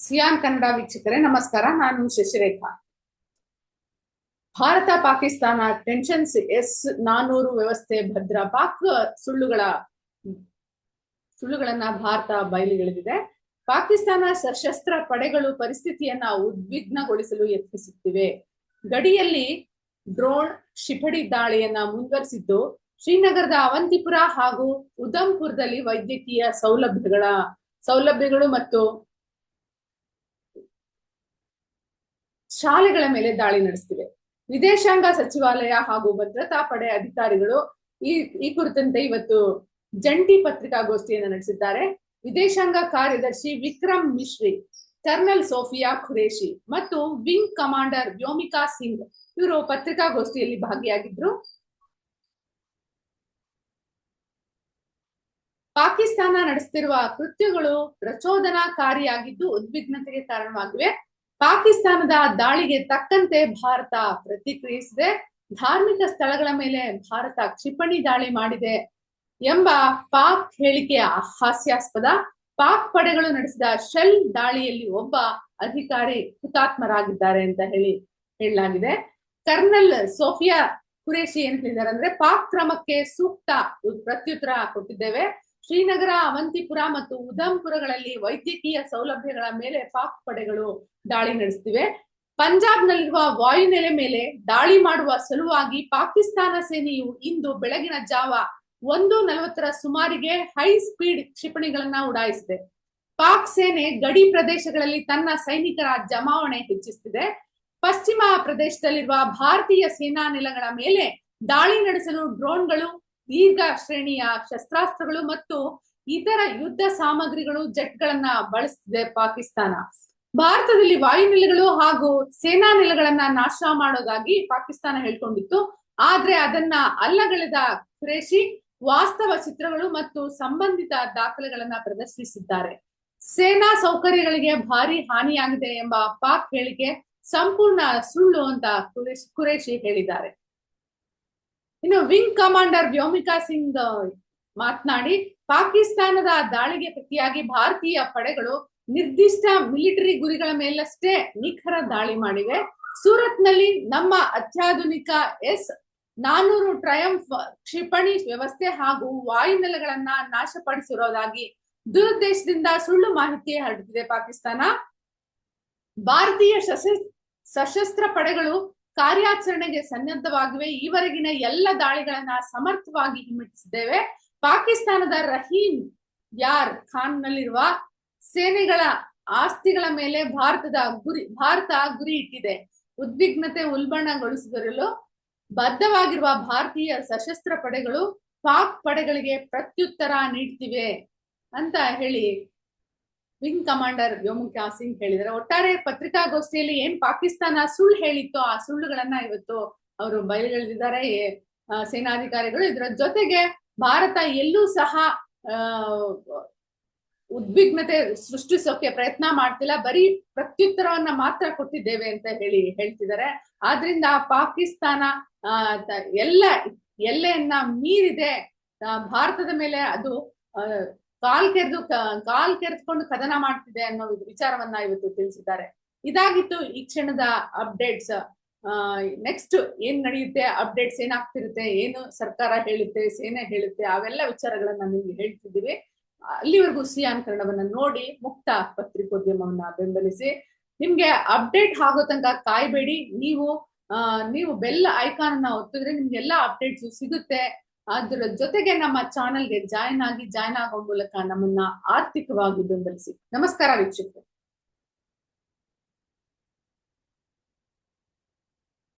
Xi'an Kannada ವೀಕ್ಷಕರೇ, ನಮಸ್ಕಾರ. ನಾನು ಶಶಿರೇಖಾ. ಭಾರತ, ಪಾಕಿಸ್ತಾನ ಟೆನ್ಷನ್ಸ್ ಎಸ್ ನಾನೂರು ವ್ಯವಸ್ಥೆ ಭದ್ರ ಪಾಕ್ ಸುಳ್ಳುಗಳ, ಸುಳ್ಳುಗಳನ್ನ ಭಾರತ ಬಯಲಿಗೆಳೆದಿದೆ. ಪಾಕಿಸ್ತಾನ ಸಶಸ್ತ್ರ ಪಡೆಗಳು ಪರಿಸ್ಥಿತಿಯನ್ನ ಉದ್ವಿಗ್ನಗೊಳಿಸಲು ಯತ್ನಿಸುತ್ತಿವೆ. ಗಡಿಯಲ್ಲಿ ಡ್ರೋನ್ ಶಿಫಡಿ ದಾಳಿಯನ್ನ ಮುಂದುವರಿಸಿದ್ದು, ಶ್ರೀನಗರದ ಅವಂತಿಪುರ ಹಾಗೂ ಉಧಂಪುರದಲ್ಲಿ ವೈದ್ಯಕೀಯ ಸೌಲಭ್ಯಗಳ, ಸೌಲಭ್ಯಗಳು ಮತ್ತು ಶಾಲೆಗಳ ಮೇಲೆ ದಾಳಿ ನಡೆಸ್ತಿವೆ ವಿದೇಶಾಂಗ ಸಚಿವಾಲಯ ಹಾಗೂ ಭದ್ರತಾ ಪಡೆ ಅಧಿಕಾರಿಗಳು ಈ ಈ ಕುರಿತಂತೆ ಇವತ್ತು ಜಂಟಿ ಪತ್ರಿಕಾಗೋಷ್ಠಿಯನ್ನು ನಡೆಸಿದ್ದಾರೆ. ವಿದೇಶಾಂಗ ಕಾರ್ಯದರ್ಶಿ ವಿಕ್ರಮ್ ಮಿಶ್ರಿ, ಕರ್ನಲ್ ಸೋಫಿಯಾ ಖುರೇಶಿ ಮತ್ತು ವಿಂಗ್ ಕಮಾಂಡರ್ ವ್ಯೋಮಿಕಾ ಸಿಂಗ್ ಇವರು ಪತ್ರಿಕಾಗೋಷ್ಠಿಯಲ್ಲಿ ಭಾಗಿಯಾಗಿದ್ರು. ಪಾಕಿಸ್ತಾನ ನಡೆಸುತ್ತಿರುವ ಕೃತ್ಯಗಳು ಪ್ರಚೋದನಾಕಾರಿಯಾಗಿದ್ದು ಉದ್ವಿಗ್ನತೆಗೆ ಕಾರಣವಾಗಿವೆ. ಪಾಕಿಸ್ತಾನದ ದಾಳಿಗೆ ತಕ್ಕಂತೆ ಭಾರತ ಪ್ರತಿಕ್ರಿಯಿಸಿದೆ. ಧಾರ್ಮಿಕ ಸ್ಥಳಗಳ ಮೇಲೆ ಭಾರತ ಕ್ಷಿಪಣಿ ದಾಳಿ ಮಾಡಿದೆ ಎಂಬ ಪಾಕ್ ಹೇಳಿಕೆಯ ಹಾಸ್ಯಾಸ್ಪದ. ಪಾಕ್ ಪಡೆಗಳು ನಡೆಸಿದ ಶೆಲ್ ದಾಳಿಯಲ್ಲಿ ಒಬ್ಬ ಅಧಿಕಾರಿ ಹುತಾತ್ಮರಾಗಿದ್ದಾರೆ ಅಂತ ಹೇಳಿ ಹೇಳಲಾಗಿದೆ. ಕರ್ನಲ್ ಸೋಫಿಯಾ ಕುರೇಶಿ ಏನ್ ಹೇಳಿದ್ದಾರೆ ಅಂದ್ರೆ ಪಾಕ್ ಕ್ರಮಕ್ಕೆ ಸೂಕ್ತ ಪ್ರತ್ಯುತ್ತರ ಕೊಟ್ಟಿದ್ದೇವೆ. ಶ್ರೀನಗರ, ಅವಂತಿಪುರ ಮತ್ತು ಉಧಂಪುರಗಳಲ್ಲಿ ವೈದ್ಯಕೀಯ ಸೌಲಭ್ಯಗಳ ಮೇಲೆ ಪಾಕ್ ಪಡೆಗಳು ದಾಳಿ ನಡೆಸ್ತಿವೆ. ಪಂಜಾಬ್ನಲ್ಲಿರುವ ವಾಯುನೆಲೆ ಮೇಲೆ ದಾಳಿ ಮಾಡುವ ಸಲುವಾಗಿ ಪಾಕಿಸ್ತಾನ ಸೇನೆಯು ಇಂದು ಬೆಳಗಿನ ಜಾವ ಒಂದು ನಲವತ್ತರ ಸುಮಾರಿಗೆ ಹೈ ಸ್ಪೀಡ್ ಕ್ಷಿಪಣಿಗಳನ್ನ ಉಡಾಯಿಸಿದೆ. ಪಾಕ್ ಸೇನೆ ಗಡಿ ಪ್ರದೇಶಗಳಲ್ಲಿ ತನ್ನ ಸೈನಿಕರ ಜಮಾವಣೆ ಹೆಚ್ಚಿಸುತ್ತಿದೆ ಪಶ್ಚಿಮ ಪ್ರದೇಶದಲ್ಲಿರುವ ಭಾರತೀಯ ಸೇನಾ ನೆಲಗಳ ಮೇಲೆ ದಾಳಿ ನಡೆಸಲು ಡ್ರೋನ್ಗಳು ದೀರ್ಘ ಶ್ರೇಣಿಯ ಶಸ್ತ್ರಾಸ್ತ್ರಗಳು ಮತ್ತು ಇತರ ಯುದ್ಧ ಸಾಮಗ್ರಿಗಳು ಜೆಟ್ಗಳನ್ನ ಬಳಸ್ತಿದೆ ಪಾಕಿಸ್ತಾನ. ಭಾರತದಲ್ಲಿ ವಾಯುನೆಲೆಗಳು ಹಾಗೂ ಸೇನಾ ನೆಲೆಗಳನ್ನ ನಾಶ ಮಾಡೋದಾಗಿ ಪಾಕಿಸ್ತಾನ ಹೇಳ್ಕೊಂಡಿತ್ತು. ಆದ್ರೆ ಅದನ್ನ ಅಲ್ಲಗಳೆದ ಖುರೇಶಿ ವಾಸ್ತವ ಚಿತ್ರಗಳು ಮತ್ತು ಸಂಬಂಧಿತ ದಾಖಲೆಗಳನ್ನ ಪ್ರದರ್ಶಿಸಿದ್ದಾರೆ. ಸೇನಾ ಸೌಕರ್ಯಗಳಿಗೆ ಭಾರಿ ಹಾನಿಯಾಗಿದೆ ಎಂಬ ಪಾಕ್ ಹೇಳಿಕೆ ಸಂಪೂರ್ಣ ಸುಳ್ಳು ಅಂತ ಕುರೇಶಿ ಹೇಳಿದ್ದಾರೆ. ಇನ್ನು ವಿಂಗ್ ಕಮಾಂಡರ್ ವ್ಯೋಮಿಕಾ ಸಿಂಗ್ ಮಾತನಾಡಿ, ಪಾಕಿಸ್ತಾನದ ದಾಳಿಗೆ ಪ್ರತಿಯಾಗಿ ಭಾರತೀಯ ಪಡೆಗಳು ನಿರ್ದಿಷ್ಟ ಮಿಲಿಟರಿ ಗುರಿಗಳ ಮೇಲಷ್ಟೇ ನಿಖರ ದಾಳಿ ಮಾಡಿವೆ. ಸೂರತ್ ನಮ್ಮ ಅತ್ಯಾಧುನಿಕ ಎಸ್ ನಾನೂರು ಟ್ರಯಂಫ್ ಕ್ಷಿಪಣಿ ವ್ಯವಸ್ಥೆ ಹಾಗೂ ವಾಯುನೆಲೆಗಳನ್ನ ನಾಶಪಡಿಸಿರೋದಾಗಿ ದುರುದ್ದೇಶದಿಂದ ಸುಳ್ಳು ಮಾಹಿತಿ ಹರಡುತ್ತಿದೆ ಪಾಕಿಸ್ತಾನ. ಭಾರತೀಯ ಸಶಸ್ತ್ರ ಪಡೆಗಳು ಕಾರ್ಯಾಚರಣೆಗೆ ಸನ್ನದ್ಧವಾಗಿವೆ. ಈವರೆಗಿನ ಎಲ್ಲ ದಾಳಿಗಳನ್ನ ಸಮರ್ಥವಾಗಿ ಹಿಮ್ಮೆಟ್ಟಿಸಿದ್ದೇವೆ. ಪಾಕಿಸ್ತಾನದ ರಹೀಮ್ ಯಾರ್ ಖಾನ್ ನಲ್ಲಿರುವ ಸೇನೆಗಳ ಆಸ್ತಿಗಳ ಮೇಲೆ ಭಾರತದ ಗುರಿ, ಭಾರತ ಗುರಿ ಇಟ್ಟಿದೆ. ಉದ್ವಿಗ್ನತೆ ಉಲ್ಬಣಗೊಳಿಸಿದರಲು ಬದ್ಧವಾಗಿರುವ ಭಾರತೀಯ ಸಶಸ್ತ್ರ ಪಡೆಗಳು ಪಾಕ್ ಪಡೆಗಳಿಗೆ ಪ್ರತ್ಯುತ್ತರ ನೀಡ್ತಿವೆ ಅಂತ ಹೇಳಿ ವಿಂಗ್ ಕಮಾಂಡರ್ ವ್ಯೋಮಿಕಾ ಸಿಂಗ್ ಹೇಳಿದ್ದಾರೆ. ಒಟ್ಟಾರೆ ಪತ್ರಿಕಾಗೋಷ್ಠಿಯಲ್ಲಿ ಏನ್ ಪಾಕಿಸ್ತಾನ ಸುಳ್ಳು ಹೇಳಿತ್ತೋ ಆ ಸುಳ್ಳುಗಳನ್ನ ಇವತ್ತು ಅವರು ಬಯಲುಗಳಿದ್ದಾರೆ ಸೇನಾಧಿಕಾರಿಗಳು ಇದರ ಜೊತೆಗೆ ಭಾರತ ಎಲ್ಲೂ ಸಹ ಉದ್ವಿಗ್ನತೆ ಸೃಷ್ಟಿಸೋಕೆ ಪ್ರಯತ್ನ ಮಾಡ್ತಿಲ್ಲ. ಬರೀ ಪ್ರತ್ಯುತ್ತರವನ್ನ ಮಾತ್ರ ಕೊಟ್ಟಿದ್ದೇವೆ ಅಂತ ಹೇಳಿ ಹೇಳ್ತಿದ್ದಾರೆ. ಆದ್ರಿಂದ ಪಾಕಿಸ್ತಾನ ಎಲ್ಲ, ಎಲ್ಲೆಯನ್ನ ಮೀರಿದೆ. ಭಾರತದ ಮೇಲೆ ಅದು ಕಾಲ್ ಕೆರೆದು ಕಾಲ್ ಕೆರೆದುಕೊಂಡು ಕದನ ಮಾಡ್ತಿದೆ ಅನ್ನೋ ವಿಚಾರವನ್ನ ಇವತ್ತು ತಿಳಿಸಿದ್ದಾರೆ. ಇದಾಗಿತ್ತು ಈ ಕ್ಷಣದ ಅಪ್ಡೇಟ್ಸ್ ನೆಕ್ಸ್ಟ್ ಏನ್ ನಡೆಯುತ್ತೆ ಅಪ್ಡೇಟ್ಸ್ ಏನಾಗ್ತಿರುತ್ತೆ, ಏನು ಸರ್ಕಾರ ಹೇಳುತ್ತೆ, ಸೇನೆ ಹೇಳುತ್ತೆ, ಅವೆಲ್ಲ ವಿಚಾರಗಳನ್ನ ನಿಮ್ಗೆ ಹೇಳ್ತಿದ್ದೀವಿ. ಅಲ್ಲಿವರೆಗೂ ಸಿಯಾನ್ ಕನ್ನಡವನ್ನ ನೋಡಿ ಮುಕ್ತ ಪತ್ರಿಕೋದ್ಯಮವನ್ನ ಬೆಂಬಲಿಸಿ. ನಿಮ್ಗೆ ಅಪ್ಡೇಟ್ ಆಗೋ ತನಕ ಕಾಯ್ಬೇಡಿ. ನೀವು ನೀವು ಬೆಲ್ ಐಕಾನ್ ಅನ್ನ ಒತ್ತಿದ್ರೆ ನಿಮ್ಗೆಲ್ಲ ಅಪ್ಡೇಟ್ಸ್ ಸಿಗುತ್ತೆ. ಅದರ ಜೊತೆಗೆ ನಮ್ಮ ಚಾನೆಲ್ಗೆ ಜಾಯ್ನ್ ಆಗಿ ಜಾಯ್ನ್ ಆಗೋ ಮೂಲಕ ನಮ್ಮನ್ನ ಆರ್ಥಿಕವಾಗಿ ಬೆಂಬಲಿಸಿ. ನಮಸ್ಕಾರ ವೀಕ್ಷಕರು.